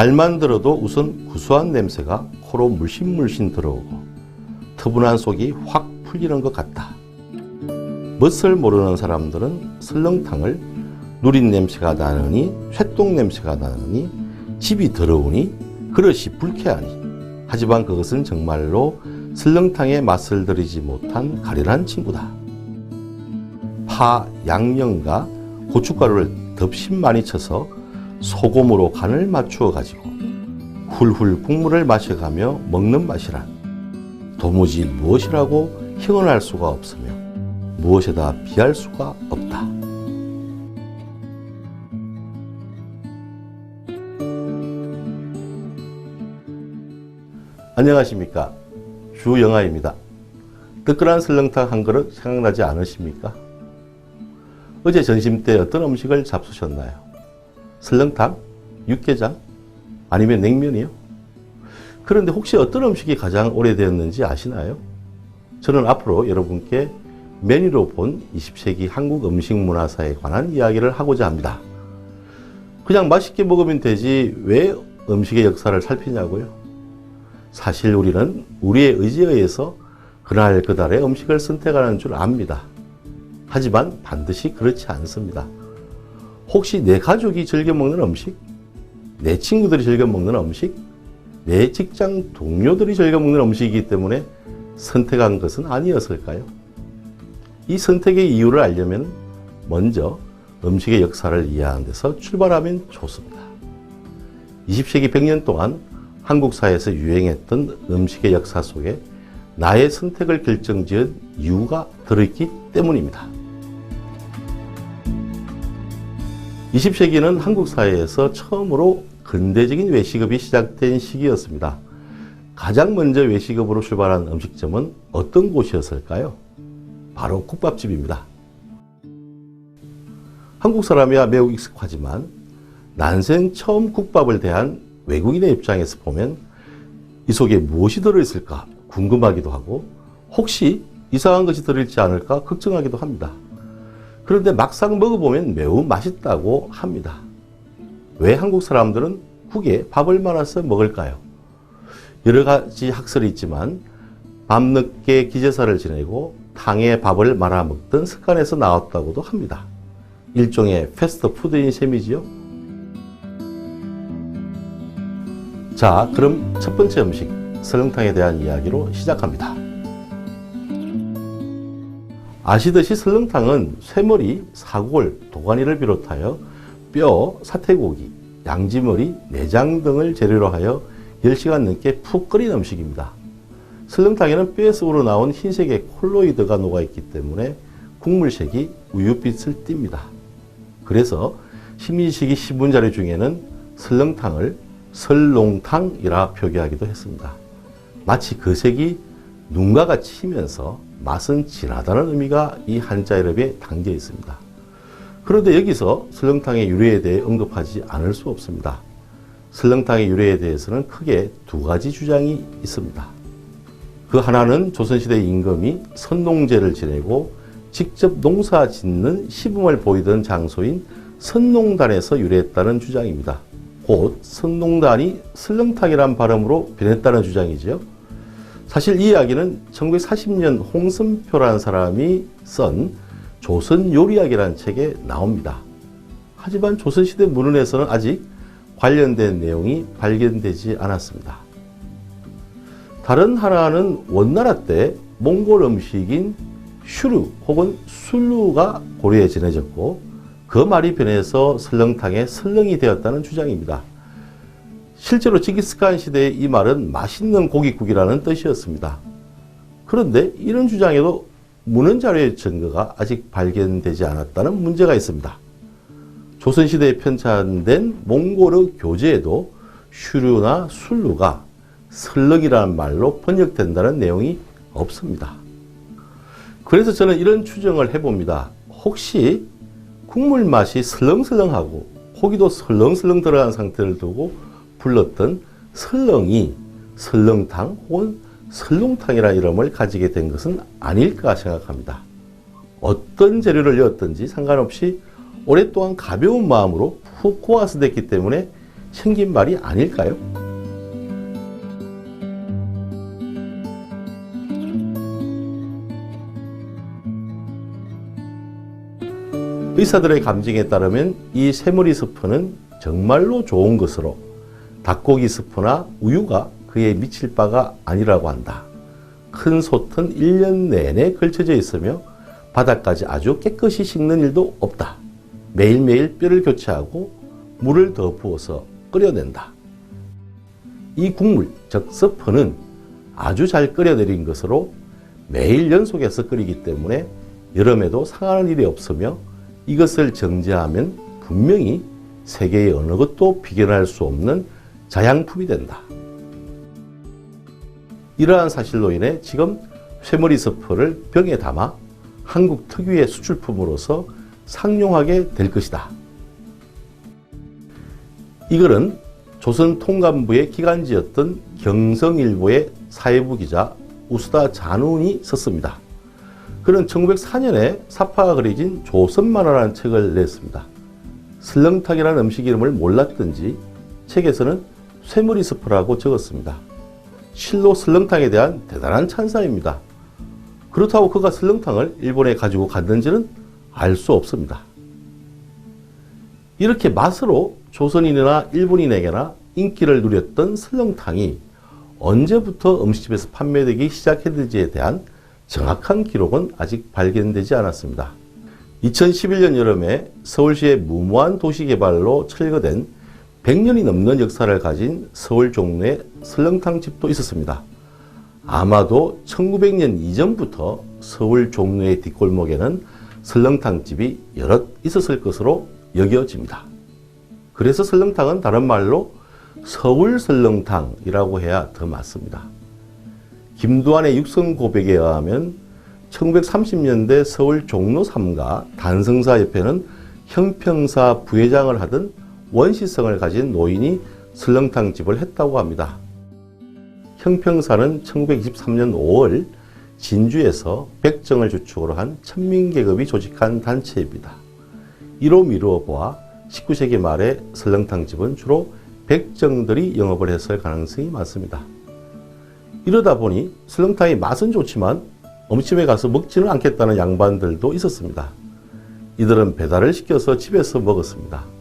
말만 들어도 우선 구수한 냄새가 코로 물씬물씬 들어오고 터분한 속이 확 풀리는 것 같다. 멋을 모르는 사람들은 설렁탕을 누린 냄새가 나느니 쇠똥 냄새가 나느니 집이 더러우니 그릇이 불쾌하니 하지만 그것은 정말로 설렁탕의 맛을 들이지 못한 가련한 친구다. 파, 양념과 고춧가루를 덥신 많이 쳐서 소금으로 간을 맞추어 가지고 훌훌 국물을 마셔가며 먹는 맛이란 도무지 무엇이라고 형언할 수가 없으며 무엇에다 비할 수가 없다. 안녕하십니까. 주영아입니다. 뜨끈한 설렁탕 한 그릇 생각나지 않으십니까? 어제 점심 때 어떤 음식을 잡수셨나요? 설렁탕? 육개장? 아니면 냉면이요? 그런데 혹시 어떤 음식이 가장 오래되었는지 아시나요? 저는 앞으로 여러분께 메뉴로 본 20세기 한국 음식 문화사에 관한 이야기를 하고자 합니다. 그냥 맛있게 먹으면 되지 왜 음식의 역사를 살피냐고요? 사실 우리는 우리의 의지에 의해서 그날 그달의 음식을 선택하는 줄 압니다. 하지만 반드시 그렇지 않습니다. 혹시 내 가족이 즐겨 먹는 음식, 내 친구들이 즐겨 먹는 음식, 내 직장 동료들이 즐겨 먹는 음식이기 때문에 선택한 것은 아니었을까요? 이 선택의 이유를 알려면 먼저 음식의 역사를 이해하는 데서 출발하면 좋습니다. 20세기 100년 동안 한국 사회에서 유행했던 음식의 역사 속에 나의 선택을 결정지은 이유가 들어있기 때문입니다. 20세기는 한국 사회에서 처음으로 근대적인 외식업이 시작된 시기였습니다. 가장 먼저 외식업으로 출발한 음식점은 어떤 곳이었을까요? 바로 국밥집입니다. 한국 사람이야 매우 익숙하지만 난생 처음 국밥을 대한 외국인의 입장에서 보면 이 속에 무엇이 들어있을까 궁금하기도 하고 혹시 이상한 것이 들어있지 않을까 걱정하기도 합니다. 그런데 막상 먹어보면 매우 맛있다고 합니다. 왜 한국 사람들은 국에 밥을 말아서 먹을까요? 여러 가지 학설이 있지만 밤늦게 기제사를 지내고 탕에 밥을 말아 먹던 습관에서 나왔다고도 합니다. 일종의 패스트푸드인 셈이지요. 자, 그럼 첫 번째 음식, 설렁탕에 대한 이야기로 시작합니다. 아시듯이 설렁탕은 쇠머리, 사골, 도가니를 비롯하여 뼈, 사태고기, 양지머리, 내장 등을 재료로 하여 10시간 넘게 푹 끓인 음식입니다. 설렁탕에는 뼈에서 우러나온 흰색의 콜로이드가 녹아있기 때문에 국물색이 우유빛을 띱니다. 그래서 신민시기 신문 자료 중에는 설렁탕을 설롱탕이라 표기하기도 했습니다. 마치 그 색이 같이 희면서 맛은 진하다는 의미가 이 한자 이름에 담겨 있습니다. 그런데 여기서 설렁탕의 유래에 대해 언급하지 않을 수 없습니다. 설렁탕의 유래에 대해서는 크게 두 가지 주장이 있습니다. 그 하나는 조선시대 임금이 선농제를 지내고 직접 농사 짓는 시범을 보이던 장소인 선농단에서 유래했다는 주장입니다. 곧 선농단이 설렁탕이란 발음으로 변했다는 주장이죠. 사실 이 이야기는 1940년 홍선표라는 사람이 쓴 조선 요리학이라는 책에 나옵니다. 하지만 조선시대 문헌에서는 아직 관련된 내용이 발견되지 않았습니다. 다른 하나는 원나라 때 몽골 음식인 슈르 혹은 술루가 고려에 전해졌고 그 말이 변해서 설렁탕의 설렁이 되었다는 주장입니다. 실제로 징기스칸 시대의 이 말은 맛있는 고깃국이라는 뜻이었습니다. 그런데 이런 주장에도 문헌 자료의 증거가 아직 발견되지 않았다는 문제가 있습니다. 조선시대에 편찬된 몽골어 교재에도 슈류나 술루가 설렁이라는 말로 번역된다는 내용이 없습니다. 그래서 저는 이런 추정을 해봅니다. 혹시 국물 맛이 설렁설렁하고 고기도 설렁설렁 들어간 상태를 두고 불렀던 설렁이 설렁탕 혹은 설렁탕이라는 이름을 가지게 된 것은 아닐까 생각합니다. 어떤 재료를 넣었든지 상관없이 오랫동안 가벼운 마음으로 푹 고아서 됐기 때문에 생긴 말이 아닐까요? 의사들의 감정에 따르면 이 새머리 스프는 정말로 좋은 것으로 닭고기 스프나 우유가 그에 미칠 바가 아니라고 한다. 큰 솥은 1년 내내 걸쳐져 있으며 바닥까지 아주 깨끗이 씻는 일도 없다. 매일매일 뼈를 교체하고 물을 더 부어서 끓여낸다. 이 국물, 즉 스프는 아주 잘 끓여내린 것으로 매일 연속해서 끓이기 때문에 여름에도 상하는 일이 없으며 이것을 정제하면 분명히 세계의 어느 것도 비견할 수 없는 자양품이 된다. 이러한 사실로 인해 지금 쇠머리 스프를 병에 담아 한국 특유의 수출품으로서 상용하게 될 것이다. 이글은 조선 통감부의 기간지였던 경성일보의 사회부 기자 우수다 잔운이 썼습니다. 그는 1904년에 사파가 그려진 조선만화라는 책을 냈습니다. 슬렁탕이라는 음식 이름을 몰랐던지 책에서는 쇠머리 스프라고 적었습니다. 실로 슬렁탕에 대한 대단한 찬사입니다. 그렇다고 그가 슬렁탕을 일본에 가지고 갔는지는 알 수 없습니다. 이렇게 맛으로 조선인이나 일본인에게나 인기를 누렸던 슬렁탕이 언제부터 음식집에서 판매되기 시작했는지에 대한 정확한 기록은 아직 발견되지 않았습니다. 2011년 여름에 서울시의 무모한 도시개발로 철거된 100년이 넘는 역사를 가진 서울 종로에 설렁탕 집도 있었습니다. 아마도 1900년 이전부터 서울 종로의 뒷골목에는 설렁탕 집이 여럿 있었을 것으로 여겨집니다. 그래서 설렁탕은 다른 말로 서울 설렁탕이라고 해야 더 맞습니다. 김두한의 육성 고백에 의하면 1930년대 서울 종로 3가 단성사 옆에는 형평사 부회장을 하던 원시성을 가진 노인이 설렁탕 집을 했다고 합니다. 형평사는 1923년 5월 진주에서 백정을 주축으로 한 천민계급이 조직한 단체입니다. 이로 미루어 보아 19세기 말에 설렁탕 집은 주로 백정들이 영업을 했을 가능성이 많습니다. 이러다 보니 설렁탕의 맛은 좋지만 음식점에 가서 먹지는 않겠다는 양반들도 있었습니다. 이들은 배달을 시켜서 집에서 먹었습니다.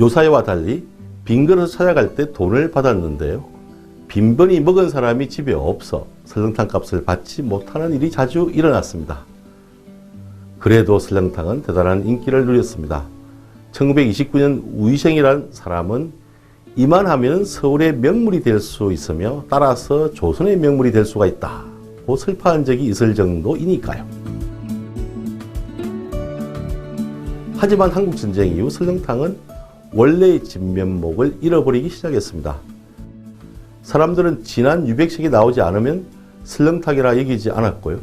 요사이와 달리 빈 그릇을 찾아갈 때 돈을 받았는데요. 빈번히 먹은 사람이 집에 없어 설렁탕 값을 받지 못하는 일이 자주 일어났습니다. 그래도 설렁탕은 대단한 인기를 누렸습니다. 1929년 우이생이란 사람은 이만 하면 서울의 명물이 될 수 있으며 따라서 조선의 명물이 될 수가 있다고 슬퍼한 적이 있을 정도이니까요. 하지만 한국전쟁 이후 설렁탕은 원래의 진면목을 잃어버리기 시작했습니다. 사람들은 진한 유백식이 나오지 않으면 설렁탕이라 여기지 않았고요.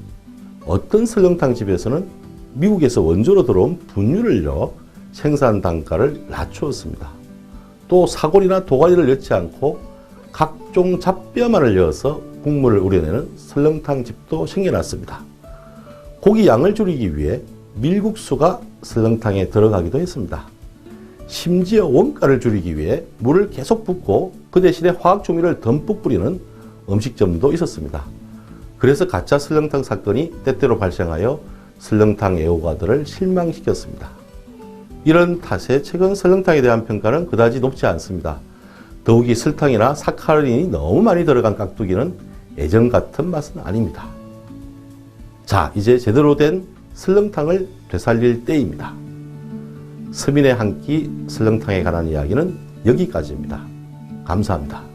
어떤 설렁탕 집에서는 미국에서 원조로 들어온 분유를 넣어 생산 단가를 낮추었습니다. 또 사골이나 도가니를 넣지 않고 각종 잡뼈만을 넣어서 국물을 우려내는 설렁탕 집도 생겨났습니다. 고기 양을 줄이기 위해 밀국수가 설렁탕에 들어가기도 했습니다. 심지어 원가를 줄이기 위해 물을 계속 붓고 그 대신에 화학 조미를 듬뿍 뿌리는 음식점도 있었습니다. 그래서 가짜 설렁탕 사건이 때때로 발생하여 설렁탕 애호가들을 실망시켰습니다. 이런 탓에 최근 설렁탕에 대한 평가는 그다지 높지 않습니다. 더욱이 설탕이나 사카린이 너무 많이 들어간 깍두기는 예전 같은 맛은 아닙니다. 자, 이제 제대로 된 설렁탕을 되살릴 때입니다. 서민의 한 끼 설렁탕에 관한 이야기는 여기까지입니다. 감사합니다.